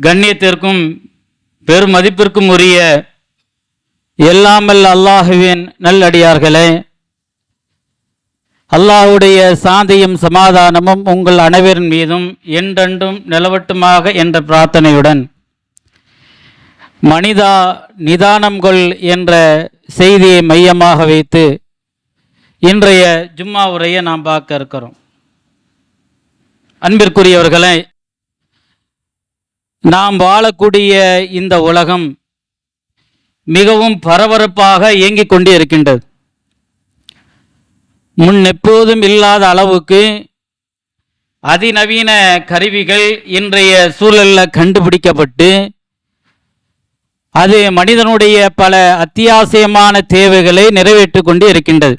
கண்ணியத்திற்கும் பெருமதிப்பிற்கும் உரிய எல்லாமல் அல்லாஹுவின் நல்லடியார்களே அல்லாஹுடைய சாந்தியும் சமாதானமும் உங்கள் அனைவரின் மீதும் என்றென்றும் நிலவட்டுமாக என்ற பிரார்த்தனையுடன் மனிதா நிதானம் கொள் என்ற செய்தியை மையமாக வைத்து இன்றைய ஜும்மா உரையை நாம் பார்க்க இருக்கிறோம். அன்பிற்குரியவர்களே நாம் வாழக்கூடிய இந்த உலகம் மிகவும் பரபரப்பாக இயங்கிக் கொண்டு இருக்கின்றது முன் எப்போதும் இல்லாத அளவுக்கு அதிநவீன கருவிகள் இன்றைய சூழலில் கண்டுபிடிக்கப்பட்டு அது மனிதனுடைய பல அத்தியாவசியமான தேவைகளை நிறைவேற்றி கொண்டு இருக்கின்றது.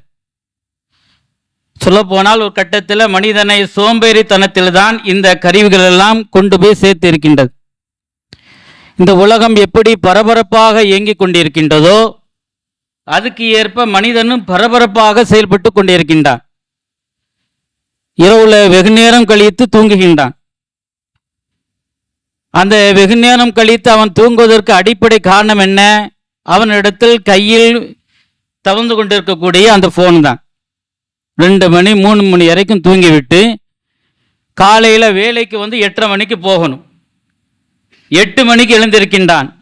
சொல்லப்போனால் ஒரு கட்டத்தில் மனிதனை சோம்பேறித்தனத்தில் தான் இந்த கருவிகள் எல்லாம் கொண்டு போய் சேர்த்து இருக்கின்றது இந்த உலகம் எப்படி பரபரப்பாக இயங்கிக் கொண்டிருக்கின்றதோ அதுக்கு ஏற்ப மனிதனும் பரபரப்பாக செயல்பட்டு கொண்டிருக்கின்றான். இரவுல வெகு நேரம் கழித்து தூங்குகின்றான். அந்த வெகு நேரம் கழித்து அவன் தூங்குவதற்கு அடிப்படை காரணம் என்ன? அவனிடத்தில் கையில் தவழ்ந்து கொண்டிருக்கக்கூடிய அந்த ஃபோன் தான். ரெண்டு மணி மூணு மணி வரைக்கும் தூங்கிவிட்டு காலையில் வேலைக்கு வந்து எட்டரை மணிக்கு போகணும். எட்டு மணிக்கு எழுந்திருக்கின்றான்.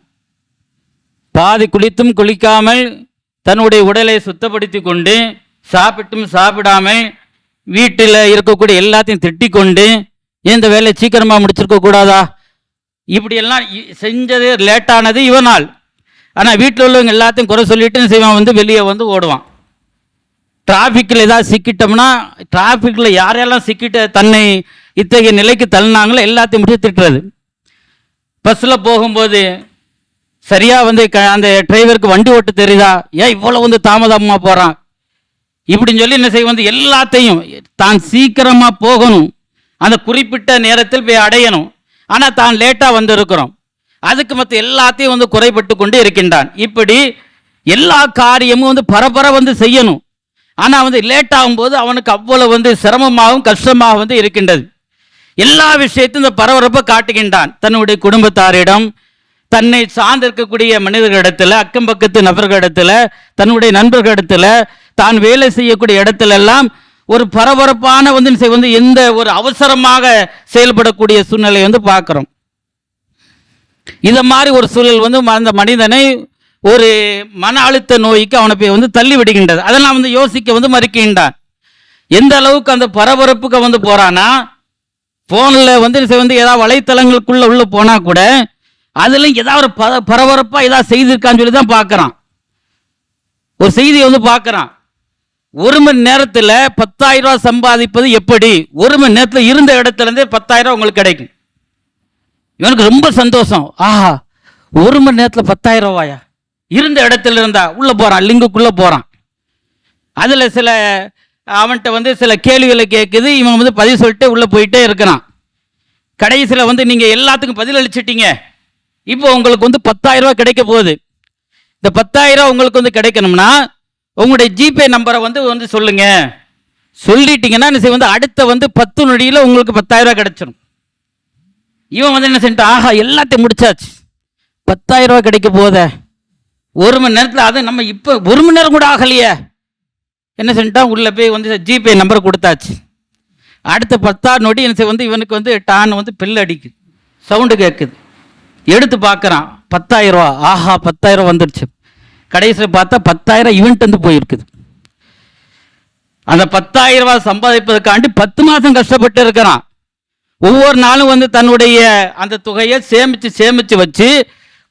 பாதி குளித்தும் குளிக்காமல் தன்னுடைய உடலை சுத்தப்படுத்தி கொண்டு சாப்பிட்டும் சாப்பிடாமல் வீட்டில் இருக்கக்கூடிய எல்லாத்தையும் திட்டிக் கொண்டு இந்த வேலையை சீக்கிரமாக முடிச்சிருக்க கூடாதா? இப்படியெல்லாம் இ- செஞ்சது லேட்டானது இவனால். ஆனால் வீட்டில் உள்ளவங்க எல்லாத்தையும் குறை சொல்லிட்டு செய்வான்? வந்து வெளியே வந்து ஓடுவான். டிராஃபிக்கில் ஏதாவது சிக்கிட்டோம்னா டிராஃபிக்கில் யாரெல்லாம் சிக்கிட்ட தன்னை இத்தகைய நிலைக்கு தள்ளினாங்களோ எல்லாத்தையும் முடிச்சு திட்டுறது. பஸ்ஸில் போகும்போது சரியாக வந்து க அந்த டிரைவருக்கு வண்டி ஓட்டு தெரியுதா? ஏன் இவ்வளோ வந்து தாமதமாக போகிறான் இப்படின்னு சொல்லி என்ன செய்ய வந்து எல்லாத்தையும் தான் சீக்கிரமாக போகணும். அந்த குறிப்பிட்ட நேரத்தில் போய் அடையணும். ஆனால் தான் லேட்டாக வந்திருக்கிறோம். அதுக்கு மற்ற எல்லாத்தையும் வந்து குறைபட்டு கொண்டு இருக்கின்றான். இப்படி எல்லா காரியமும் வந்து பரபர வந்து செய்யணும். ஆனால் வந்து லேட் ஆகும்போது அவனுக்கு அவ்வளோ வந்து சிரமமாகவும் கஷ்டமாக வந்து இருக்கின்றது. எல்லா விஷயத்தையும் இந்த பரபரப்பை காட்டுகின்றான். தன்னுடைய குடும்பத்தாரிடம் தன்னை சார்ந்திருக்கக்கூடிய மனிதர்களிடத்துல அக்கம் பக்கத்து நபர்களிடத்துல தன்னுடைய நண்பர்களிடத்துல தான் வேலை செய்யக்கூடிய இடத்துல எல்லாம் ஒரு பரபரப்பான வந்து வந்து எந்த ஒரு அவசரமாக செயல்படக்கூடிய சூழ்நிலை வந்து பார்க்குறோம். இதை மாதிரி ஒரு சூழல் வந்து ம- அந்த மனிதனை ஒரு மன அழுத்த நோய்க்கு அவனை போய் வந்து தள்ளி விடுகின்றது. அதெல்லாம் வந்து யோசிக்க வந்து மறுக்கின்றான். எந்த அளவுக்கு அந்த பரபரப்புக்கு வந்து போறானா ஃபோனில் வந்து வந்து ஏதாவது வலைத்தளங்களுக்குள்ளே உள்ளே போனால் கூட அதுலேயும் ஏதாவது ஒரு பர பரபரப்பாக ஏதாவது செய்திருக்கான்னு சொல்லி தான் பார்க்குறான் ஒரு செய்தியை வந்து பார்க்குறான் ஒரு மணி நேரத்தில் பத்தாயிரம் சம்பாதிப்பது எப்படி? ஒரு மணி நேரத்தில் இருந்த இடத்துலேருந்தே பத்தாயிரம் உங்களுக்கு கிடைக்கும். இவனுக்கு ரொம்ப சந்தோஷம். ஆஹா ஒரு மணி நேரத்தில் பத்தாயிரம் ரூபாயா? இருந்த இடத்துல இருந்தா உள்ளே போகிறான் லிங்குக்குள்ளே போகிறான் அதில் சில அவன்கிட்ட வந்து சில கேள்விகளை கேட்குது இவன் வந்து பதில் சொல்லிட்டு உள்ளே போயிட்டே இருக்கிறான். கடைசியில் வந்து நீங்கள் எல்லாத்துக்கும் பதில் அளிச்சிட்டீங்க. இப்போ உங்களுக்கு வந்து பத்தாயிரம் கிடைக்க போகுது. இந்த பத்தாயிரம் உங்களுக்கு வந்து கிடைக்கணும்னா உங்களுடைய ஜிபே நம்பரை வந்து வந்து சொல்லுங்க. சொல்லிட்டீங்கன்னா என்ன வந்து அடுத்த வந்து பத்து நொடியில் உங்களுக்கு பத்தாயிரம் கிடைச்சிடும் இவன் வந்து என்ன செஞ்சிட்டான்? ஆஹா எல்லாத்தையும் முடிச்சாச்சு. பத்தாயிரம் கிடைக்க போதே ஒரு மணி நேரத்தில் அது நம்ம இப்போ ஒரு மணி நேரம் கூட ஆகலையே. என்ன செஞ்சிட்டான் உள்ளே போய் வந்து ஜிபே நம்பர் கொடுத்தாச்சு. அடுத்த பத்தாறு நொடி என்ன செய்ய வந்து இவனுக்கு வந்து டான் வந்து பெல் அடிக்குது. சவுண்டு கேட்குது எடுத்து பார்க்குறான் பத்தாயிரரூவா ஆஹா பத்தாயிரம் வந்துடுச்சு கடைசியில் பார்த்தா பத்தாயிரம் இவன்ட்டு வந்து போயிருக்குது. அந்த பத்தாயிரம் ரூபாய் சம்பாதிப்பதற்காண்டி பத்து மாதம் கஷ்டப்பட்டு இருக்கிறான். ஒவ்வொரு நாளும் வந்து தன்னுடைய அந்த தொகையை சேமித்து சேமித்து வச்சு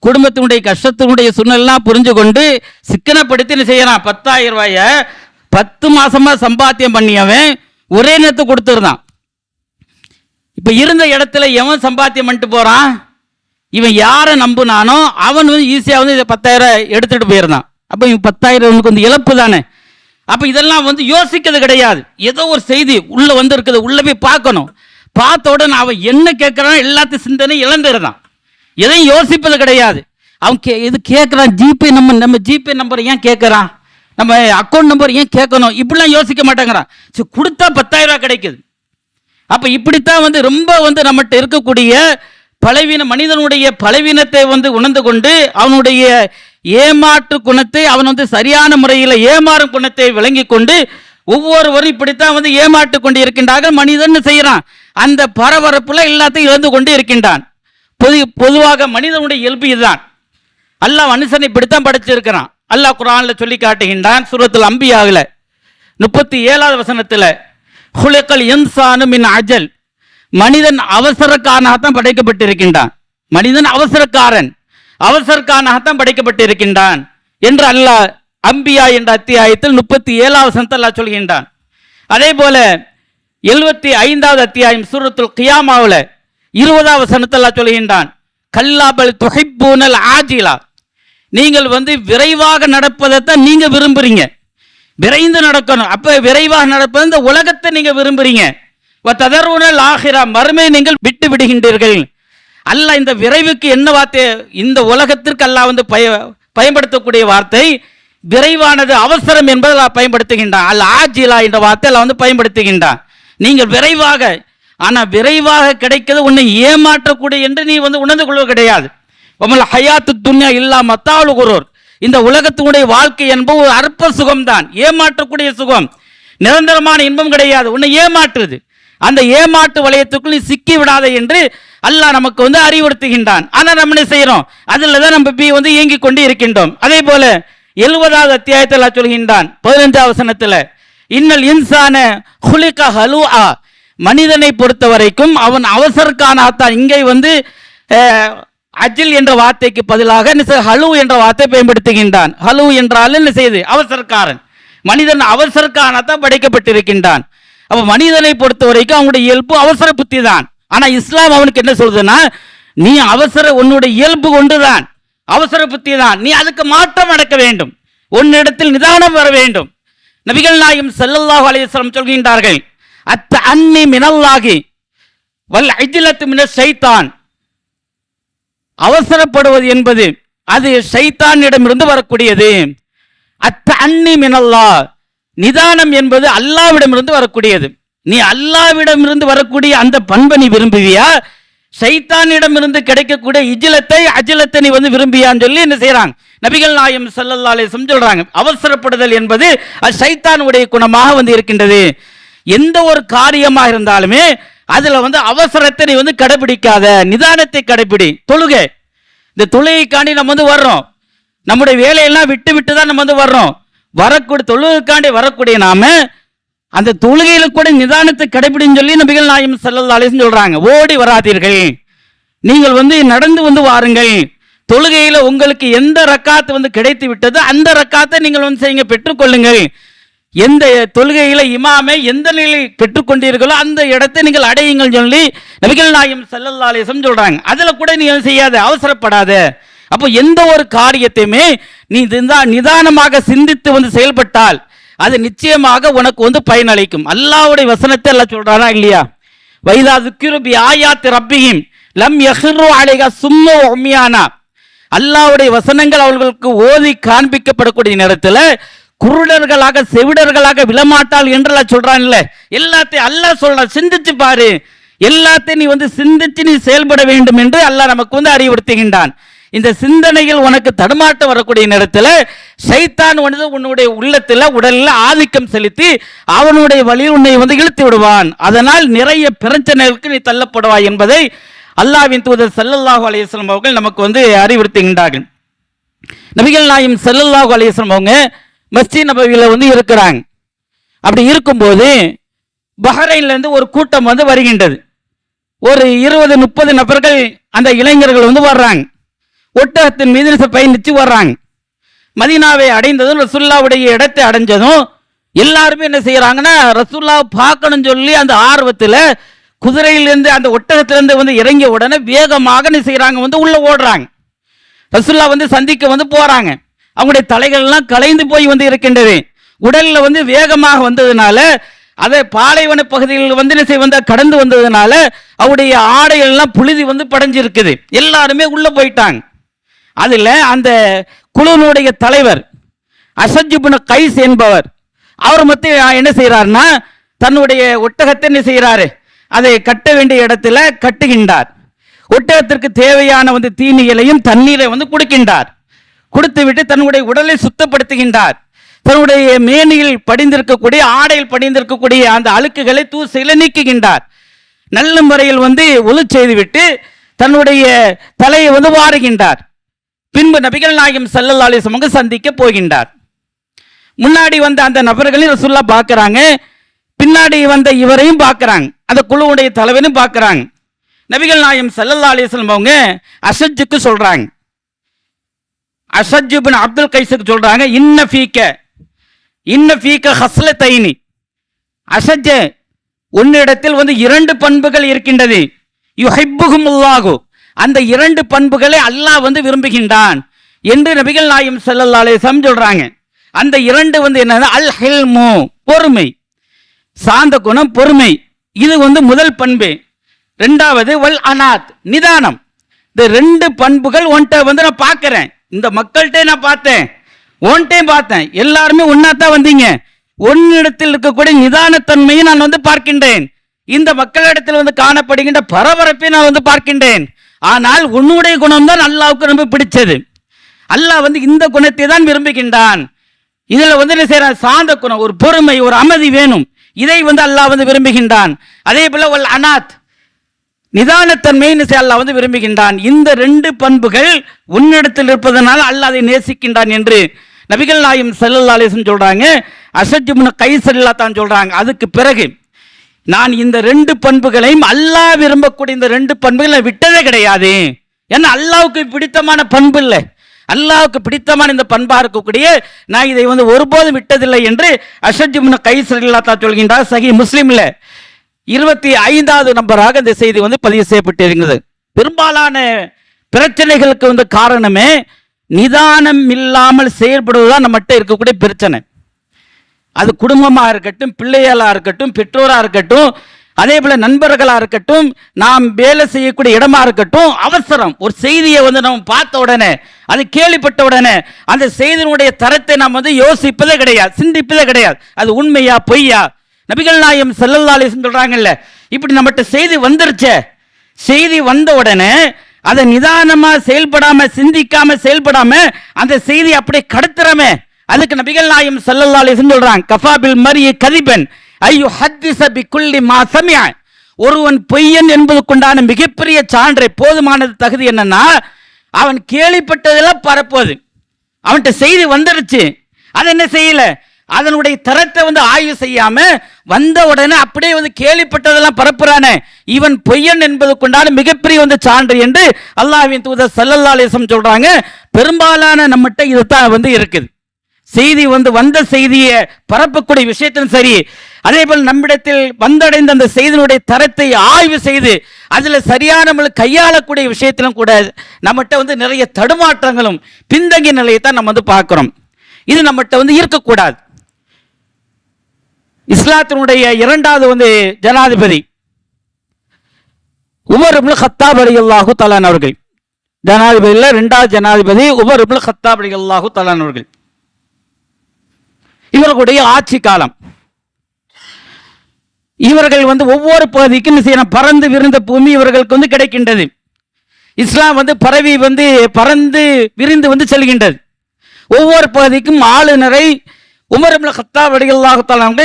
குடும்பத்தினுடைய கஷ்டத்தினுடைய சூழ்நிலாம் புரிஞ்சு கொண்டு சிக்கனப்படுத்தி என்ன செய்யறான்? பத்தாயிரம் ரூபாய பத்து மாசமா சம்பாத்தியம் பண்ணியவன் ஒரே நேரத்தை கொடுத்துருந்தான். இப்ப இருந்த இடத்துல எவன் சம்பாத்தியம் பண்ணிட்டு போறான்? இவன் யாரை நம்புனானோ அவன் வந்து ஈஸியா வந்து இதை பத்தாயிரம் எடுத்துட்டு போயிருந்தான். அப்ப இவன் பத்தாயிரம் இவனுக்கு வந்து இழப்பு தானே? அப்ப இதெல்லாம் வந்து யோசிக்கிறது கிடையாது. ஏதோ ஒரு செய்தி உள்ள வந்திருக்குது உள்ளே உள்ள போய் பார்க்கணும். பார்த்த உடனே அவன் என்ன கேட்கறான் எல்லாத்தையும் சிந்தனை இழந்துருந்தான் எதையும் யோசிப்பது கிடையாது. அவன் கே இது கேட்குறான் ஜிபே நம்ம நம்ம ஜிபே நம்பரை ஏன் கேட்குறான் நம்ம அக்கௌண்ட் நம்பர் ஏன் கேட்கணும்? இப்படிலாம் யோசிக்க மாட்டேங்கிறான். சரி கொடுத்தா பத்தாயிரம் ரூபா கிடைக்குது. அப்போ இப்படித்தான் வந்து ரொம்ப வந்து நம்மகிட்ட இருக்கக்கூடிய பலவீன மனிதனுடைய பலவீனத்தை வந்து உணர்ந்து கொண்டு அவனுடைய ஏமாற்று குணத்தை அவன் வந்து சரியான முறையில் ஏமாறும் குணத்தை விளங்கி கொண்டு ஒவ்வொருவரும் இப்படித்தான் வந்து ஏமாற்று கொண்டு இருக்கின்றார்கள் மனிதன் செய்கிறான் அந்த பரபரப்புல எல்லாத்தையும் இழந்து கொண்டு இருக்கின்றான். பொது பொதுவாக மனிதனுடைய இயல்பு இதுதான். அல்லாஹ் மனுஷனை இப்படித்தான் படைச்சிருக்கிறான். அல்லாஹ் குரான்ல சொல்லி காட்டுகின்றான் சூரத்தில் அம்பியாகல முப்பத்தி ஏழாவது வசனத்தில் ஹுலக்கல் இன்சானு மின் அஜல். மனிதன் அவசரக்காரனாகத்தான் படைக்கப்பட்டிருக்கின்றான். மனிதன் அவசரக்காரன். அவசரக்காரனாகத்தான் படைக்கப்பட்டிருக்கின்றான் என்று அல்லாஹ் அம்பியா என்ற அத்தியாயத்தில் முப்பத்தி ஏழாவது வசனத்தை அல்லாஹ் சொல்கின்றான். அதே போல எழுபத்தி ஐந்தாவது அத்தியாயம் சூரத்துல் கியாமாவில் இருபதாவது வசனத்தை அல்லாஹ் சொல்கின்றான் கல்லாபல் தொகைப்பூனல் ஆஜிலா. நீங்கள் வந்து விரைவாக நடப்பதைத்தான் நீங்க விரும்புறீங்க. விரைந்து நடக்கணும். அப்ப விரைவாக நடப்பது இந்த உலகத்தை நீங்க விரும்புறீங்க. ததர்வுனல் ஆகிறா மறுமை நீங்கள் விட்டு விடுகின்றீர்கள். அல்ல இந்த விரைவுக்கு என்ன வார்த்தை? இந்த உலகத்திற்கு அல்ல வந்து பய பயன்படுத்தக்கூடிய வார்த்தை விரைவானது அவசரம் என்பதை பயன்படுத்துகின்றான். அல்ல ஆஜிலா என்ற வார்த்தை வந்து பயன்படுத்துகின்றான். நீங்கள் விரைவாக ஆனா விரைவாக கிடைக்கிறது உன்னை ஏமாற்றக்கூடிய என்று நீ வந்து உணர்ந்து கொள்வது கிடையாது. உமல் ஹயாத்து துன்யா இல்லா மத்தாலு குரோர். இந்த உலகத்தினுடைய வாழ்க்கை என்பது ஒரு அற்ப சுகம்தான். ஏமாற்றக்கூடிய சுகம். நிரந்தரமான இன்பம் கிடையாது. உன்னை ஏமாற்றுது. அந்த ஏமாற்று வளையத்துக்குள் நீ சிக்கி விடாதே என்று அல்லாஹ் நமக்கு வந்து அறிவுறுத்துகின்றான். ஆனால் நம்ம என்ன செய்கிறோம் அதில் தான் நம்ம பி வந்து இயங்கிக் கொண்டு இருக்கின்றோம். அதே போல எழுபதாவது அத்தியாயத்தில் சொல்கின்றான் பதினஞ்சாவது வசனத்தில் இன்னல் இன்சான ஹுலிக ஹலுஆ. மனிதனை பொறுத்த வரைக்கும் அவன் அவசரக்கானாத்தான் இங்கே வந்து அஜில் என்ற வார்த்தைக்கு பதிலாக ஹலு என்ற வார்த்தை பயன்படுத்துகின்றான். ஹலு என்றால் என்ன செய்யுது அவசரக்காரன். மனிதன் அவசரக்கானத்தான் படைக்கப்பட்டிருக்கின்றான். அப்ப மனிதனை பொறுத்த வரைக்கும் அவனுடைய இயல்பு அவசர புத்தி தான் ஆனா இஸ்லாம் அவனுக்கு என்ன சொல்றதுன்னா நீ அவசர உன்னுடைய இயல்பு கொண்டுதான். அவசர புத்தி தான் நீ அதுக்கு மாற்றம் நடக்க வேண்டும். உன்னிடத்தில் நிதானம் வர வேண்டும். நபிகள் நாயும் செல்லல்லாஹு அலையம் சொல்கின்றார்கள் அத்த அன்னி மினல்லாகி வல் அஜிலத்து மின ஷைத்தான் அவசரப்படுவது என்பது அது ஷைத்தானிடமிருந்து வரக்கூடியது. அத்த அன்னி மினல்லா நிதானம் என்பது அல்லாவிடமிருந்து வரக்கூடியது. நீ அல்லாவிடமிருந்து வரக்கூடிய அந்த பண்பை நீ விரும்புவியா? சைத்தானிடமிருந்து கிடைக்கக்கூடிய இஜிலத்தை அஜிலத்தை நீ வந்து விரும்பியான்னு சொல்லி என்ன செய்யறாங்க நபிகள் நாயம் செல்லல்லாலே சொல்றாங்க. அவசரப்படுதல் என்பது அது சைத்தானுடைய குணமாக வந்து இருக்கின்றது. எந்த ஒரு காரியமாக இருந்தாலுமே அதுல வந்து அவசரத்தை நீ வந்து கடைபிடிக்காத நிதானத்தை கடைபிடி. தொழுகை. இந்த தொழுகைக்காண்டி நம்ம வந்து வர்றோம். நம்முடைய வேலையெல்லாம் விட்டு விட்டு தான் நம்ம வந்து வர்றோம். வரக்கூடிய தொழுகைக்காண்டி வரக்கூடிய நாம அந்த தொழுகையில கூட நிதானத்தை கடைபிடின்னு சொல்லி நபிகள் நாயம் ஸல்லல்லாஹு சொல்றாங்க. ஓடி வராதீர்கள். நீங்கள் வந்து நடந்து வந்து வாருங்கள். தொழுகையில உங்களுக்கு எந்த ரக்காத்து வந்து கிடைத்து விட்டதோ அந்த ரக்காத்தை நீங்கள் வந்து செய்யுங்க பெற்றுக்கொள்ளுங்கள். எந்த தொழுகையில இமாமை எந்த நிலையில் பெற்றுக்கொண்டீர்களோ அந்த இடத்தை நீங்கள் அடையுங்கள் சொல்லி நபிகள் நாயம் ஸல்லல்லாஹு சொல்கிறாங்க அதில் சொல்றாங்க. அதுல கூட நீ செய்யாத அவசரப்படாத. அப்போ எந்த ஒரு காரியத்தையுமே நீ நிதானமாக சிந்தித்து வந்து செயல்பட்டால் அது நிச்சயமாக உனக்கு வந்து பயனளிக்கும் அல்லாவுடைய வசனத்தை எல்லாம் சொல்றானா இல்லையா? வைதா துக்கிருபி ஆயாத் ரப்பியும் லம் யஹ்ரு அலைஹா சும்மோ உமியானா. அல்லாவுடைய வசனங்கள் அவர்களுக்கு ஓதி காண்பிக்கப்படக்கூடிய நேரத்தில் குருடர்களாக செவிடர்களாக விழமாட்டாள் என்றெல்லாம் சொல்றான்ல. எல்லாத்தையும் அல்லாஹ் சொல்றான். சிந்திச்சு பாரு. எல்லாத்தையும் நீ வந்து சிந்திச்சு நீ செயல்பட வேண்டும் என்று அல்லாஹ் நமக்கு வந்து அறிவுறுத்துகின்றான். இந்த சிந்தனையில் உனக்கு தடுமாட்டம் வரக்கூடிய நேரத்தில் சைத்தான் வந்து உன்னுடைய உள்ளத்தில் உடலில் ஆதிக்கம் செலுத்தி அவனுடைய வழியில் உன்னை வந்து இழுத்து விடுவான். அதனால் நிறைய பிரச்சனைகளுக்கு நீ தள்ளப்படுவாய் என்பதை அல்லாஹ்வின் தூதர் ஸல்லல்லாஹு அலைஹி அவர்கள் நமக்கு வந்து அறிவுறுத்துகின்றார்கள். நபிகள் நாயும் செல்லல்லாஹு அலைஹி அவங்க மஸ்ஜித் நபவியில் வந்து இருக்கிறாங்க. அப்படி இருக்கும்போது பஹ்ரைன்லேருந்து ஒரு கூட்டம் வந்து வருகின்றது. ஒரு இருபது முப்பது நபர்கள் அந்த இளைஞர்கள் வந்து வர்றாங்க. ஒட்டகத்தின் மீது பயணித்து வர்றாங்க. மதீனாவை அடைந்ததும் ரசுல்லாவுடைய இடத்தை அடைஞ்சதும் எல்லாருமே என்ன செய்கிறாங்கன்னா ரசுல்லாவை பார்க்கணும்னு சொல்லி அந்த ஆர்வத்தில் குதிரையிலேருந்து அந்த ஒட்டகத்திலேருந்து வந்து இறங்கிய உடனே வேகமாக என்ன செய்கிறாங்க வந்து உள்ளே ஓடுறாங்க. ரசுல்லா வந்து சந்திக்க வந்து போகிறாங்க அவங்களுடைய தலைகள்லாம் கலைந்து போய் வந்து இருக்கின்றது. உடலில் வந்து வேகமாக வந்ததுனால அதை பாலைவன பகுதிகளில் வந்து நிசை வந்தால் வந்த கடந்து வந்ததுனால அவருடைய ஆடைகள்லாம் புழுதி வந்து படைஞ்சிருக்குது. எல்லாருமே உள்ள போயிட்டாங்க. அதில் அந்த குழுவினுடைய தலைவர் அசஜிபுன கைஸ் என்பவர் அவர் மத்திய என்ன செய்கிறார்னா தன்னுடைய ஒட்டகத்தை என்ன செய்கிறாரு அதை கட்ட வேண்டிய இடத்துல கட்டுகின்றார். ஒட்டகத்திற்கு தேவையான வந்து தீனிகளையும் தண்ணீரை வந்து கொடுக்கின்றார். கொடுத்து விட்டு தன்னுடைய உடலை சுத்தப்படுத்துகின்றார். தன்னுடைய மேனியில் படிந்திருக்கக்கூடிய ஆடையில் படிந்திருக்கக்கூடிய அந்த அழுக்குகளை தூசையில் நீக்குகின்றார். நல்ல முறையில் வந்து ஒலு செய்துவிட்டு தன்னுடைய தலையை வந்து வாருகின்றார் பின்பு நபிகள் நாயகம் ஸல்லல்லாஹு அலைஹி சந்திக்க போகின்றார். முன்னாடி வந்த அந்த நபர்களையும் ரசுல்லா பார்க்குறாங்க. பின்னாடி வந்த இவரையும் பார்க்குறாங்க. அந்த குழுவுடைய தலைவனும் பார்க்குறாங்க. நபிகள் நாயம் ஸல்லல்லாஹு அலைஹி அவங்க அசஜுக்கு சொல்கிறாங்க அசஜிபின் அப்துல் கைஸுக்கு சொல்றாங்க இன்ன ஃபீக்க இன்ன ஃபீக்க ஹஸ்ல தைனி அசஜ உன்னிடத்தில் வந்து இரண்டு பண்புகள் இருக்கின்றது. யுஹிப்புகுமுல்லாஹு அந்த இரண்டு பண்புகளை அல்லாஹ் வந்து விரும்புகின்றான் என்று நபிகள் நாயம் ஸல்லல்லாஹு அலைஹி சொல்கிறாங்க சொல்றாங்க. அந்த இரண்டு வந்து என்னது அல் ஹில்மு பொறுமை சாந்த குணம் பொறுமை. இது வந்து முதல் பண்பு. ரெண்டாவது வல் அனாத் நிதானம். இந்த ரெண்டு பண்புகள் ஒன்ட்ட வந்து நான் பார்க்கறேன். இந்த மக்கள்கிட்ட நான் பார்த்தேன். ஒன்ட்டையும் பார்த்தேன். எல்லாருமே ஒன்னாத்தான் வந்தீங்க. ஒன்னிடத்தில் இருக்கக்கூடிய நிதானத்தன்மையை நான் வந்து பார்க்கின்றேன். இந்த மக்களிடத்தில் வந்து காணப்படுகின்ற பரபரப்பை நான் வந்து பார்க்கின்றேன். ஆனால் உன்னுடைய குணம் தான் அல்லாவுக்கு ரொம்ப பிடிச்சது. அல்லாஹ் வந்து இந்த குணத்தை தான் விரும்புகின்றான். இதுல வந்து என்ன செய்யறான் சாந்த குணம் ஒரு பொறுமை ஒரு அமைதி வேணும். இதை வந்து அல்லாஹ் வந்து விரும்புகின்றான். அதே போல ஒரு அனாத் நிதானத்தன்மைன்னு அல்லாஹ் வந்து விரும்புகின்றான். இந்த ரெண்டு பண்புகள் உன்னிடத்தில் இருப்பதனால் அல்லாஹ் அதை நேசிக்கின்றான் என்று நபிகள் நாயும் ஸல்லல்லாஹு சொல்கிறாங்க வஸல்லம் சொல்றாங்க. கை செல்லா தான் சொல்கிறாங்க அதுக்கு பிறகு நான் இந்த ரெண்டு பண்புகளையும் அல்லாஹ் விரும்பக்கூடிய இந்த ரெண்டு பண்புகளை விட்டதே கிடையாது. ஏன்னா அல்லாவுக்கு பிடித்தமான பண்பு இல்லை. அல்லாவுக்கு பிடித்தமான இந்த பண்பாக இருக்கக்கூடிய நான் இதை வந்து ஒருபோதும் விட்டதில்லை என்று அஷஜிமுன கைசல்லா தான் சொல்கின்றார். சகி முஸ்லீமில். இருபத்தி ஐந்தாவது நம்பராக இந்த செய்தி வந்து பதிவு செய்யப்பட்டிருக்கிறது. பெரும்பாலான பிரச்சனைகளுக்கு வந்து காரணமே நிதானம் இல்லாமல் செயல்படுவதுதான் நம்மகிட்ட இருக்கக்கூடிய பிரச்சனை. அது குடும்பமாக இருக்கட்டும் பிள்ளைகளாக இருக்கட்டும் பெற்றோராக இருக்கட்டும் அதே போல் நண்பர்களாக இருக்கட்டும் நாம் வேலை செய்யக்கூடிய இடமா இருக்கட்டும் அவசரம். ஒரு செய்தியை வந்து நம்ம பார்த்த உடனே அது கேள்விப்பட்ட உடனே அந்த செய்தியினுடைய தரத்தை நாம் வந்து யோசிப்பதே கிடையாது சிந்திப்பதே கிடையாது. அது உண்மையா பொய்யா? நபிகள் நாயம் செல்லல்லாலேசன் சொல்றாங்கல்ல இப்படி நம்மகிட்ட செய்தி வந்துருச்சே. செய்தி வந்த உடனே அதை நிதானமா செயல்படாம சிந்திக்காம செயல்படாம அந்த செய்தி அப்படியே கடத்துறமே. அதுக்கு நபிகள் நாயம் செல்லல்லாலேசன் அலைஹி சொல்றாங்க கஃபாபில் மரிய கதிபன் ஐயோ ஹத்திச பிக்குள்ளி குல்லி மா சமியா ஒருவன் பொய்யன் என்பதுக்குண்டான மிகப்பெரிய சான்றை போதுமானது தகுதி என்னன்னா அவன் கேள்விப்பட்டதெல்லாம் பரப்போது அவன்கிட்ட செய்தி வந்துருச்சு. அதை என்ன செய்யல? அதனுடைய தரத்தை வந்து ஆய்வு செய்யாம வந்த உடனே அப்படியே வந்து கேள்விப்பட்டதெல்லாம் பரப்புறானே. இவன் பொய்யன் என்பதுக்குண்டான மிகப்பெரிய வந்து சான்று என்று அல்லாஹ்வின் தூதர் சல்லல்லாலேசம் சொல்றாங்க. பெரும்பாலான நம்மகிட்ட இதுதான் வந்து இருக்குது. செய்தி வந்து வந்த செய்தியை பரப்பக்கூடிய விஷயத்திலும் சரி அதே போல் நம்மிடத்தில் வந்தடைந்த அந்த செய்தியினுடைய தரத்தை ஆய்வு செய்து அதில் சரியான முறையில் கையாளக்கூடிய விஷயத்திலும் கூட நம்மகிட்ட வந்து நிறைய தடுமாற்றங்களும் பின்தங்கிய நிலையை தான் நம்ம வந்து பார்க்குறோம். இது நம்மகிட்ட வந்து இருக்கக்கூடாது. இஸ்லாத்தினுடைய இரண்டாவது வந்து ஜனாதிபதி உமர் இப்னு அலி அல்லாஹு தலான் அவர்கள். ஜனாதிபதியில் இரண்டாவது ஜனாதிபதி உமர் இப்னு அலி அல்லாஹு தலான் அவர்கள். இவர்களுடைய ஆட்சி காலம். இவர்கள் வந்து ஒவ்வொரு பகுதிக்கும் செய்யணும்? பறந்து விரிந்த பூமி இவர்களுக்கு வந்து கிடைக்கின்றது. இஸ்லாம் வந்து பரவி வந்து பறந்து விரிந்து வந்து செல்கின்றது. ஒவ்வொரு பகுதிக்கும் ஆளுநரை உமரம்ல ஹத்தா கத்தாப் ரலியல்லாஹு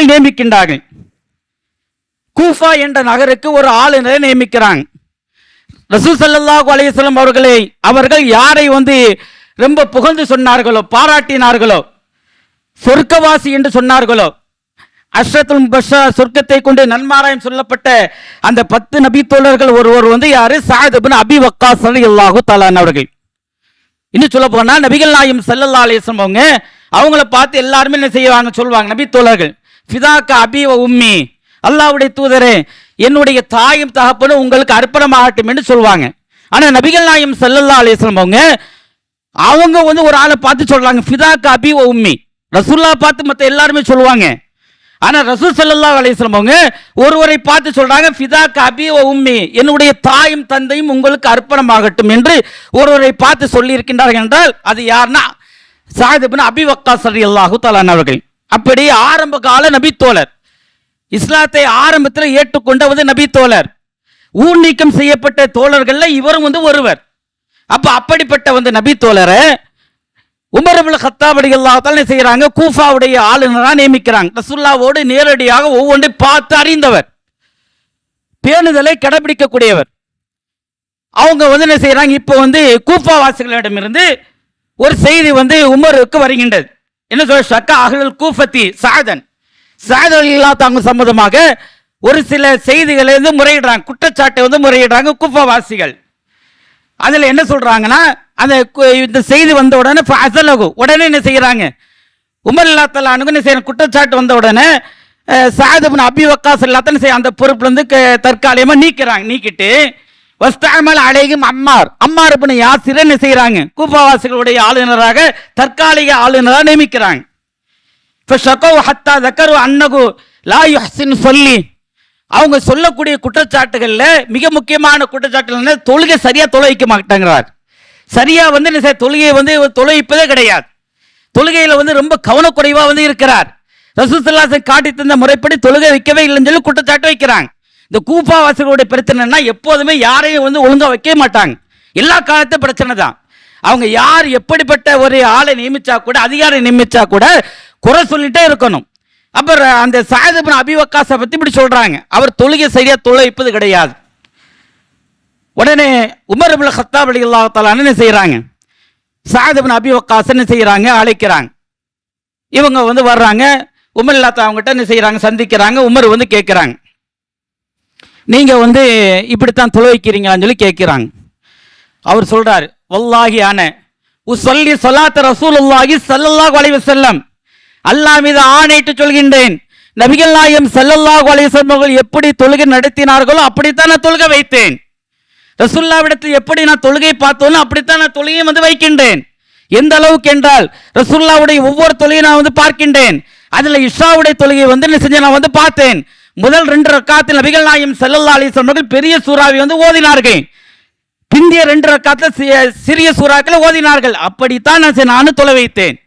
நியமிக்கின்றார்கள். கூஃபா என்ற நகருக்கு ஒரு ஆளுநரை நியமிக்கிறாங்க. ரசூ ஸல்லல்லாஹு அலையம் அவர்களை அவர்கள் யாரை வந்து ரொம்ப புகழ்ந்து சொன்னார்களோ பாராட்டினார்களோ சொர்க்கவாசி என்று சொன்னார்களோ அஷ்ரத்துல் பஷா சொர்க்கத்தை கொண்டு நன்மாராயம் சொல்லப்பட்ட அந்த பத்து நபி தோழர்கள் ஒருவர் வந்து யாரு? சாயதபின் அபி வக்காஸ் ரலியல்லாஹு தாலான் அவர்கள். இன்னும் சொல்ல போனா நபிகள் நாயம் செல்லல்லா அலைஹி அவங்க அவங்கள பார்த்து எல்லாருமே என்ன செய்வாங்க சொல்லுவாங்க நபி தோழர்கள். ஃபிதாக்கா அபிவ உம்மி. அல்லாஹ்வுடைய தூதரே என்னுடைய தாயும் தகப்பனும் உங்களுக்கு அர்ப்பணமாகட்டும் என்று சொல்லுவாங்க. ஆனால் நபிகள் நாயம் செல்லல்லா அலிஸ்லம் அவங்க அவங்க வந்து ஒரு ஆளை பார்த்து சொல்கிறாங்க ஃபிதாக்கா அபிவ உம்மி. ரசூல்லா பார்த்து மற்ற எல்லாருமே சொல்லுவாங்க. ஆனால் ரசூல் ஸல்லல்லாஹு அலிஸ்லம் அவங்க ஒருவரை பார்த்து சொல்கிறாங்க ஃபிதாக்கா அபி உம்மி. என்னுடைய தாயும் தந்தையும் உங்களுக்கு அர்ப்பணமாகட்டும் என்று ஒருவரை பார்த்து சொல்லியிருக்கின்றார்கள் என்றால் அது யாருன்னா சாத் அபி வக்காஸ் ரலியல்லாஹு தஆலா அவர்கள். அப்படி ஆரம்ப கால நபி தோழர். இஸ்லாத்தை ஆரம்பத்தில் ஏற்றுக்கொண்ட வந்து நபி தோழர். ஊர் நீக்கம் செய்யப்பட்ட தோழர்கள்ல இவரும் வந்து ஒருவர். அப்ப அப்படிப்பட்ட வந்து நபி தோழரை உமர் ஹத்தாபடி ஹத்தாப் செய்யறாங்க? கூஃபாவுடைய ஆளுநராக நியமிக்கிறாங்க. ரசுல்லாவோடு நேரடியாக ஒவ்வொன்றை பார்த்து அறிந்தவர். பேணுதலை கடைபிடிக்கக்கூடியவர். அவங்க வந்து என்ன செய்யறாங்க? இப்போ வந்து கூஃபா வாசிகளிடமிருந்து ஒரு செய்தி வந்து உமருக்கு வருகின்றது. என்ன சொல்ற? ஷக்கா அகல் கூஃபத்தி சாதன். சாதன் இல்லா தாங்க சம்மந்தமாக ஒரு சில செய்திகளை வந்து முறையிடுறாங்க. குற்றச்சாட்டை வந்து முறையிடுறாங்க குஃபவாசிகள். அதில் என்ன சொல்கிறாங்கன்னா அந்த கு- இந்த செய்தி வந்த உடனே அசலகு உடனே என்ன செய்கிறாங்க உமர் இல்லா தலானுக்கு என்ன செய்யணும் குற்றச்சாட்டு வந்த உடனே சாதபின் அபி வக்காஸ் எல்லாத்தையும் செய்ய அந்த பொறுப்புலேருந்து தற்காலிகமாக க- நீக்கிறாங்க. நீக்கிட்டு வஸ்தாமல் அழகும் அம்மார். அம்மார் அப்படின்னு யாசிர் என்ன செய்யறாங்க கூப்பாவாசிகளுடைய ஆளுநராக தற்காலிக ஆளுநராக நியமிக்கிறாங்க. இப்போ ஹத்தா தக்கரு அன்னகு லா யுஹ்சின் சொல்லி. அவங்க சொல்லக்கூடிய குற்றச்சாட்டுகள்ல மிக முக்கியமான குற்றச்சாட்டுகள் என்ன? தொழுகை சரியா தொலைக்க மாட்டாங்கிறார். சரியா வந்து என்ன தொழுகையை வந்து தொலைவிப்பதே கிடையாது. தொழுகையில வந்து ரொம்ப கவனக்குறைவா வந்து இருக்கிறார். ரசூசல்லாசன் காட்டி தந்த முறைப்படி தொழுகை வைக்கவே இல்லைன்னு சொல்லி குற்றச்சாட்டு வைக்கிறாங்க. இந்த கூப்பாவாசர்களுடைய பிரச்சனைனா எப்போதுமே யாரையும் வந்து ஒழுங்காக வைக்க மாட்டாங்க. எல்லா காலத்தும் பிரச்சனை தான். அவங்க யார் எப்படிப்பட்ட ஒரு ஆளை நியமிச்சா கூட அதிகாரி நியமிச்சா கூட குறை சொல்லிட்டே இருக்கணும். அப்புறம் அந்த சாயதபன் அபிவக்காசை பற்றி இப்படி சொல்கிறாங்க அவர் தொழுகை சரியாக தொலைப்பது கிடையாது. உடனே உமர் அபுல் ஹத்தாப் அலி தஆலா என்ன செய்கிறாங்க சாயதபன் அபிவக்காஸ் என்ன அழைக்கிறாங்க. இவங்க வந்து வர்றாங்க. உமர் இல்லாத அவங்ககிட்ட என்ன செய்கிறாங்க சந்திக்கிறாங்க. உமர் வந்து கேட்குறாங்க நீங்கள் வந்து இப்படித்தான் தொலைக்கிறீங்களான்னு சொல்லி கேட்குறாங்க. அவர் சொல்றாரு வல்லாஹி ஆன உசல்லி சொல்லாத்த ரசூலுல்லாஹி ஸல்லல்லாஹு அலைஹி வஸல்லம். அல்லாஹ் மீது ஆணையிட்டு சொல்கின்றேன் நபிகள் நாயம் ஸல்லல்லாஹு அலைஹி வஸல்லம் அவர்கள் எப்படி தொழுகை நடத்தினார்களோ அப்படித்தான் நான் தொழுகை வைத்தேன். ரசுல்லாவிடத்தில் எப்படி நான் தொழுகை பார்த்தோன்னு அப்படித்தான் நான் தொழுகையை வந்து வைக்கின்றேன். எந்த அளவுக்கு என்றால் ரசுல்லாவுடைய ஒவ்வொரு தொழுகையை நான் வந்து பார்க்கின்றேன். அதில் இஷாவுடைய தொழுகையை வந்து என்ன செஞ்சு நான் வந்து பார்த்தேன். முதல் ரெண்டு ரக்காத்தில் நபிகள் நாயம் செல்லல்லா அலி வஸல்லம் பெரிய சூறாவை வந்து ஓதினார்கள். பிந்திய ரெண்டு ரக்காத்தில் சிறிய சூறாக்களை ஓதினார்கள். அப்படித்தான் நான் நானும் தொலை வைத்தேன்.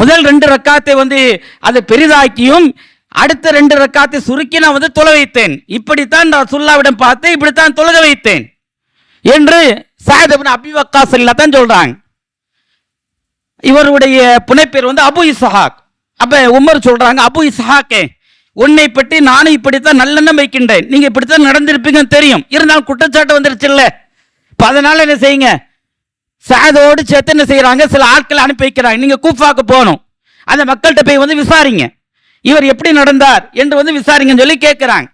முதல் ரெண்டு ரக்காத்தை வந்து அதை பெரிதாக்கியும் அடுத்த ரெண்டு ரக்காத்தை சுருக்கி நான் வந்து தொலை வைத்தேன். இப்படித்தான் நான் சுல்லாவிடம் பார்த்து இப்படித்தான் தொழுக வைத்தேன். என்று சாயதபின் அபி செல்லா தான் சொல்றாங்க. இவருடைய புனைப்பேர் வந்து அபு இசஹாக் அப்ப உமர் சொல்றாங்க அபு இசஹாக்கே உன்னை பற்றி நானும் இப்படித்தான் நல்லெண்ணம் வைக்கின்றேன். நீங்க இப்படித்தான் நடந்திருப்பீங்கன்னு தெரியும். இருந்தாலும் குற்றச்சாட்டு வந்துருச்சுல்ல? இப்போ அதனால என்ன செய்யுங்க? சாதோடு சேர்த்து என்ன செய்யறாங்க சில ஆட்களை அனுப்பி வைக்கிறாங்க. நீங்க கூஃபாக்கு போகணும். அந்த மக்கள்கிட்ட போய் வந்து விசாரிங்க. இவர் எப்படி நடந்தார் என்று வந்து விசாரிங்கன்னு சொல்லி கேட்கிறாங்க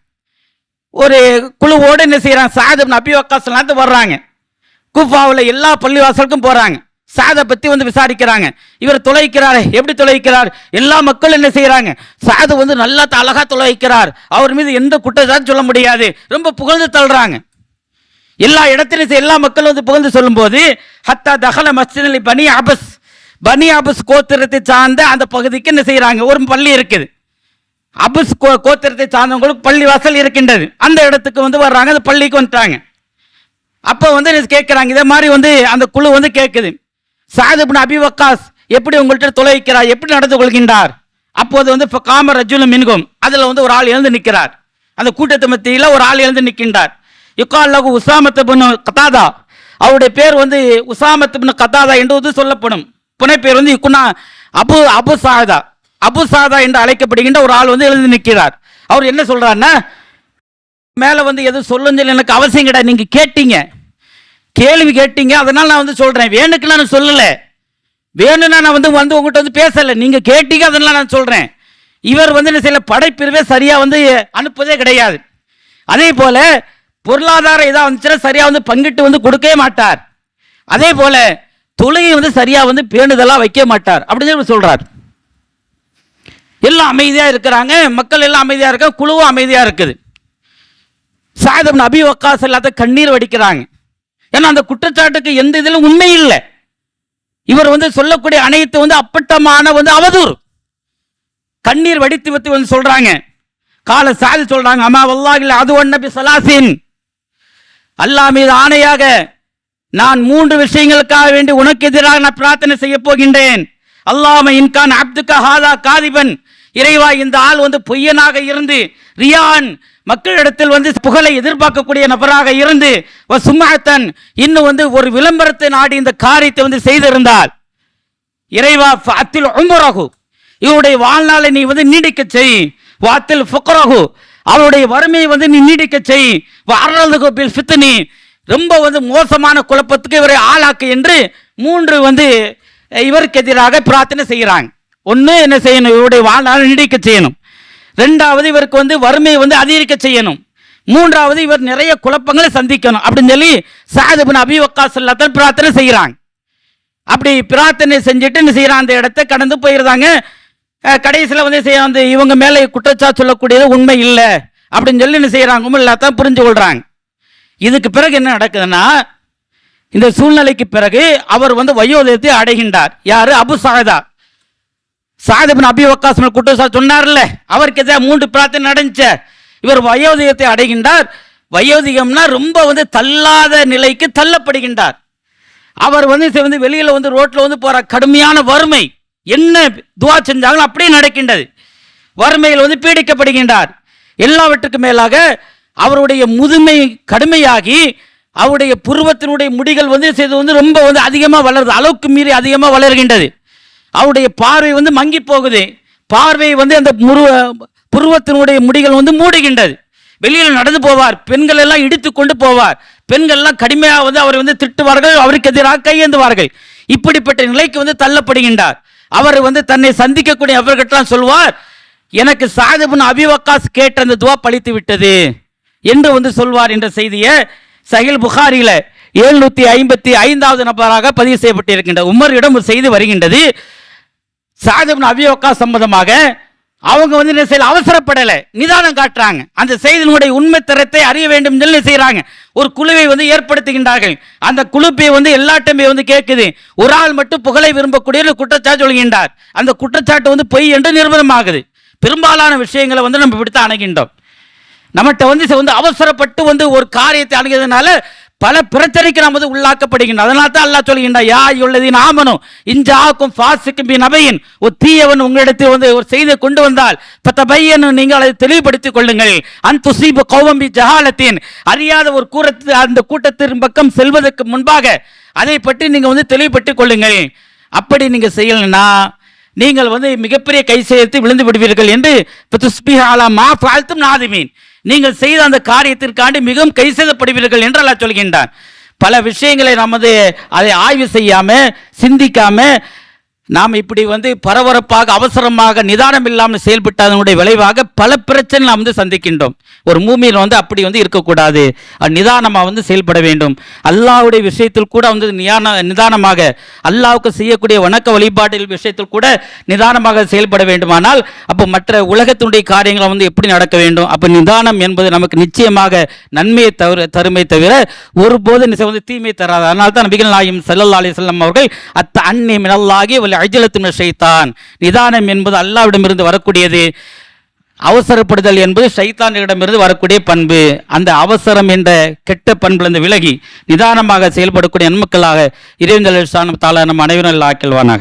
ஒரு குழுவோடு என்ன செய்யறாங்க சாதம் நபி வக்காசலாத்து வர்றாங்க. கூஃபாவில் எல்லா பள்ளிவாசலுக்கும் போறாங்க. சாதை பத்தி வந்து விசாரிக்கிறாங்க. இவர் தொலைக்கிறார் எப்படி தொலைக்கிறார்? எல்லா மக்களும் என்ன செய்யறாங்க சாது வந்து நல்லா த- அழகா தொலைக்கிறார். அவர் மீது எந்த குற்றச்சாட்டும் சொல்ல முடியாது. ரொம்ப புகழ்ந்து தள்ளுறாங்க. எல்லா இடத்திலும் எல்லா மக்களும் வந்து புகழ்ந்து சொல்லும்போது ஹத்தா தகல மஸ்ஜிதில் பனி அபஸ். பனி அபஸ் கோத்திரத்தை சார்ந்த அந்த பகுதிக்கு என்ன செய்யறாங்க ஒரு பள்ளி இருக்குது. அபஸ் கோ கோத்திரத்தை சார்ந்தவங்களுக்கு பள்ளி வாசல் இருக்கின்றது. அந்த இடத்துக்கு வந்து வர்றாங்க அந்த பள்ளிக்கு வந்துட்டாங்க. அப்போ வந்து கேட்குறாங்க இதே மாதிரி வந்து அந்த குழு வந்து கேட்குது சாதிபின் அபி வக்காஸ் எப்படி உங்கள்கிட்ட தொலைக்கிறார் எப்படி நடந்து கொள்கின்றார்? அப்போது வந்து காம ரஜுலும் மின்கும். அதில் வந்து ஒரு ஆள் எழுந்து நிற்கிறார். அந்த கூட்டத்து மத்தியில் ஒரு ஆள் எழுந்து நிற்கின்றார். யுக்கால் லகு உசாமத்து பின் கதாதா. அவருடைய பேர் வந்து உசாமத்து பின் கதாதா என்று வந்து சொல்லப்படும். பேர் வந்து இக்குனா அபு அபு சாதா. அபு சாதா என்று அழைக்கப்படுகின்ற ஒரு ஆள் வந்து எழுந்து நிற்கிறார். அவர் என்ன சொல்கிறாருன்னா மேலே வந்து எதுவும் சொல்லுன்னு எனக்கு அவசியம் கிடையாது. நீங்கள் கேட்டீங்க. கேள்வி கேட்டீங்க அதனால் நான் வந்து சொல்கிறேன் வேணுக்குலாம் நான் சொல்லலை. வேணும்னா நான் வந்து வந்து உங்கள்கிட்ட வந்து பேசலை. நீங்கள் கேட்டீங்க அதனால் நான் சொல்கிறேன் இவர் வந்து என்ன செய்யல? படைப்பிரிவே சரியாக வந்து அனுப்புவதே கிடையாது. அதே போல் பொருளாதாரம் இதாக வந்துச்சுன்னா சரியாக வந்து பங்கிட்டு வந்து கொடுக்கவே மாட்டார். அதே போல் தொழுகை வந்து சரியாக வந்து பேணுதலாக வைக்க மாட்டார். அப்படின்னு சொல்லி சொல்கிறார் எல்லாம் அமைதியாக இருக்கிறாங்க. மக்கள் எல்லாம் அமைதியாக இருக்க குழுவும் அமைதியாக இருக்குது. சாயதம் அபி வக்காஸ் இல்லாத கண்ணீர் வடிக்கிறாங்க. ஏன்னா அந்த குற்றச்சாட்டுக்கு எந்த இதிலும் உண்மை இல்லை. இவர் வந்து சொல்லக்கூடிய அனைத்து வந்து அப்பட்டமான வந்து அவதூறு. கண்ணீர் வடித்து வைத்து வந்து சொல்றாங்க. கால சாதி சொல்றாங்க. அம்மா வல்லாஹில் அது ஒன்னபி சலாசின். அல்லாஹ் மீது ஆணையாக நான் மூன்று விஷயங்களுக்காக வேண்டி உனக்கு எதிராக நான் பிரார்த்தனை செய்ய போகின்றேன். அல்லாம இன்கான் அப்துக்க ஹாதா காதிபன். இறைவா இந்த ஆள் வந்து பொய்யனாக இருந்து ரியான் மக்களிடத்தில் வந்து புகழை எதிர்பார்க்கக்கூடிய நபராக இருந்து சும்மாத்தன் இன்னும் வந்து ஒரு விளம்பரத்தை நாடி இந்த காரியத்தை வந்து செய்திருந்தால் இறைவா அத்தில் உமரகு இவருடைய வாழ்நாளை நீ வந்து நீடிக்க செய். வாத்தில் ஃபுக்ரகு அவருடைய வறுமையை வந்து நீ நீடிக்க செய். வரலுகு பில் ஃபித்னி ரொம்ப வந்து மோசமான குழப்பத்துக்கு இவரை ஆளாக்கு என்று மூன்று வந்து இவருக்கு எதிராக பிரார்த்தனை செய்கிறாங்க. ஒன்று என்ன செய்யணும்? இவருடைய வாழ்நாளை நீடிக்க செய்யணும். ரெண்டாவது இவருக்கு வந்து வறுமையை வந்து அதிகரிக்க செய்யணும். மூன்றாவது இவர் நிறைய குழப்பங்களை சந்திக்கணும். அப்படின்னு சொல்லி சாதுபின் அபிவக்காஸ் இல்லாத எல்லாத்தையும் பிரார்த்தனை செய்கிறாங்க. அப்படி பிரார்த்தனை செஞ்சுட்டு என்ன அந்த இடத்த கடந்து போயிருந்தாங்க. கடைசியில் வந்து செய்ய வந்து இவங்க மேலே குற்றச்சா சொல்லக்கூடியது உண்மை இல்லை. அப்படின்னு சொல்லி என்ன செய்யறாங்க? எல்லாத்தான் புரிஞ்சு கொள்கிறாங்க இதுக்கு பிறகு என்ன நடக்குதுன்னா இந்த சூழ்நிலைக்கு பிறகு அவர் வந்து வயோதயத்தை அடைகின்றார். யார்? அபு சாகதா சாதிபின் அபி வக்காசம் மேல் சொன்னார்ல அவருக்கு எதாவது மூன்று பிரார்த்தனை நடந்துச்சு. இவர் வயோதிகத்தை அடைகின்றார். வயோதிகம்னா ரொம்ப வந்து தள்ளாத நிலைக்கு தள்ளப்படுகின்றார். அவர் வந்து வந்து வெளியில் வந்து ரோட்டில் வந்து போற கடுமையான வறுமை என்ன துவா செஞ்சாங்களோ அப்படியே நடக்கின்றது. வறுமையில் வந்து பீடிக்கப்படுகின்றார். எல்லாவற்றுக்கும் மேலாக அவருடைய முதுமை கடுமையாகி அவருடைய புருவத்தினுடைய முடிகள் வந்து செய்து வந்து ரொம்ப வந்து அதிகமாக வளருது அளவுக்கு மீறி அதிகமாக வளர்கின்றது. அவருடைய பார்வை வந்து மங்கி போகுது. பார்வை வந்து அந்த முருவ புருவத்தினுடைய முடிகள் வந்து மூடுகின்றது. வெளியில் நடந்து போவார். பெண்கள் எல்லாம் இடித்து கொண்டு போவார். பெண்கள்லாம் கடுமையாக வந்து அவரை வந்து திட்டுவார்கள் அவருக்கு எதிராக கையேந்துவார்கள். இப்படிப்பட்ட நிலைக்கு வந்து தள்ளப்படுகின்றார். அவர் வந்து தன்னை சந்திக்கக்கூடிய அவர்கிட்ட சொல்வார் எனக்கு சாதிபுன் அபிவக்காஸ் கேட்ட அந்த துவா பழித்து விட்டது என்று வந்து சொல்வார் என்ற செய்தியை சஹில் புகாரியில் எழுநூத்தி ஐம்பத்தி ஐந்தாவது நபராக பதிவு செய்யப்பட்டிருக்கின்ற உமரிடம் ஒரு செய்தி வருகின்றது. சாதிபின் அபிவக்காஸ் சம்பந்தமாக அவங்க வந்து என்ன செய்யல அவசரப்படலை. நிதானம் காட்டுறாங்க. அந்த செய்தியினுடைய உண்மை தரத்தை அறிய வேண்டும் சொல்லி செய்கிறாங்க ஒரு குழுவை வந்து ஏற்படுத்துகின்றார்கள். அந்த குழுப்பை வந்து எல்லாட்டையுமே வந்து கேட்குது ஒரு ஆள் மட்டும் புகழை விரும்பக்கூடிய குற்றச்சாட்டு சொல்கின்றார். அந்த குற்றச்சாட்டு வந்து பொய் என்று நிர்பந்தமாகுது பெரும்பாலான விஷயங்களை வந்து நம்ம இப்படித்தான் அணுகின்றோம். நம்மகிட்ட வந்து வந்து அவசரப்பட்டு வந்து ஒரு காரியத்தை அணுகிறதுனால பல பிரச்சனைக்கு நாம் வந்து உள்ளாக்கப்படுகின்றோம் அதனால தான் அல்லாஹ் சொல்கின்ற யா உள்ளது நாமனும் இஞ்சாக்கும் ஃபாசிக்கும் பி நபையின். ஒரு தீயவன் உங்களிடத்தில் வந்து ஒரு செய்து கொண்டு வந்தால் பத்த பையனும் நீங்கள் அதை தெளிவுபடுத்திக் கொள்ளுங்கள். அன் துசீபு கௌவம்பி ஜஹாலத்தின். அறியாத ஒரு கூட்டத்து அந்த கூட்டத்தின் பக்கம் செல்வதற்கு முன்பாக அதை பற்றி நீங்கள் வந்து தெளிவுபடுத்திக் கொள்ளுங்கள். அப்படி நீங்கள் செய்யலைன்னா நீங்கள் வந்து மிகப்பெரிய கை சேர்த்து விழுந்து விடுவீர்கள் என்று மா ஃபால்த்தும் நாதுமீன். நீங்கள் செய்த அந்த காரியத்திற்காண்டி மிகவும் கை செய்தப்படுவீர்கள் என்று அல்லா சொல்கின்றான். பல விஷயங்களை நமது அதை ஆய்வு செய்யாம சிந்திக்காம நாம் இப்படி வந்து பரபரப்பாக அவசரமாக நிதானம் இல்லாமல் செயல்பட்டதனுடைய விளைவாக பல பிரச்சனை நாம் வந்து சந்திக்கின்றோம். ஒரு மூமியில் வந்து அப்படி வந்து இருக்கக்கூடாது. நிதானமாக வந்து செயல்பட வேண்டும். அல்லாவுடைய விஷயத்தில் கூட வந்து நியான நிதானமாக அல்லாவுக்கு செய்யக்கூடிய வணக்க வழிபாட்டில் விஷயத்தில் கூட நிதானமாக செயல்பட வேண்டுமானால் அப்போ மற்ற உலகத்தினுடைய காரியங்களை வந்து எப்படி நடக்க வேண்டும்? அப்போ நிதானம் என்பது நமக்கு நிச்சயமாக நன்மையை தவிர தருமை தவிர ஒருபோது வந்து தீமை தராது. அதனால தான் நபிகள் நாயும் செல்லல்லா அலி செல்லம் அவர்கள் அத்த அன்னி மினல்லாகி அஜலத்து ஷைத்தான். நிதானம் என்பது அல்லாவிடமிருந்து வரக்கூடியது. அவசரப்படுதல் என்பது சைத்தானிடமிருந்து வரக்கூடிய பண்பு. அந்த அவசரம் என்ற கெட்ட பண்பிலிருந்து விலகி நிதானமாக செயல்படக்கூடிய நன்மக்களாக இறைவந்தல் தாள நம் அனைவரும் ஆக்கிழ்வானாக